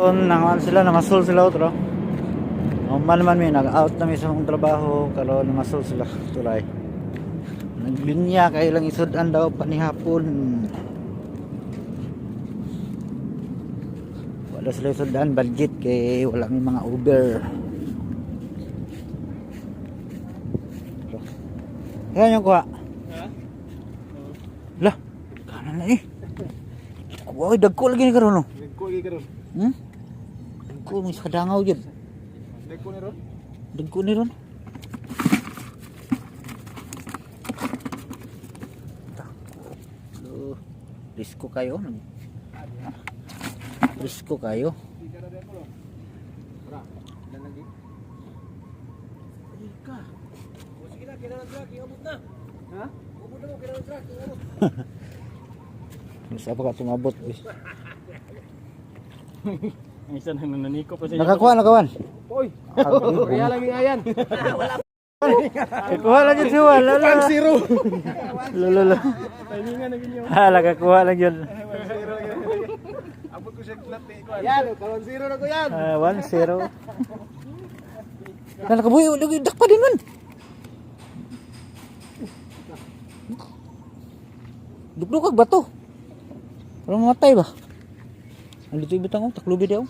Nangawan sila, namasol sila otro. Normal man may nag-out na may sa mong trabaho, karon namasol sila tulay. Naglinya kay lang isudan daw panihapon. Wala sila isudan budget kay wala may mga Uber. Kaya yung kuha. Ha? Lah, kanan na eh. Wow, dagko lagi ni karon no. Dagko lagi karon. Hmm? Ko mis sa dangaw jud. Dengko ni ron. Dengko ni ron. Risko kayo. Risko kayo. Siapa kak tumabot? eh. Ang isa na nananiko pa Nakakuha, nakawan. Oy, Ako, kaya lang yung ayan. Kuha lang yun siya. Lala. zero. Lala. Timingan na ganyan. Hala, kakuha lang yun. Zero. Abot ko siya klate ko. Yan, karon zero na ko yan. Ah, 1-0. Nah, nakabuhi, lagi dak pa din man. Duklukag ba to? Parang mamatay ba? Ang dito ibutang ko, taklubi daw.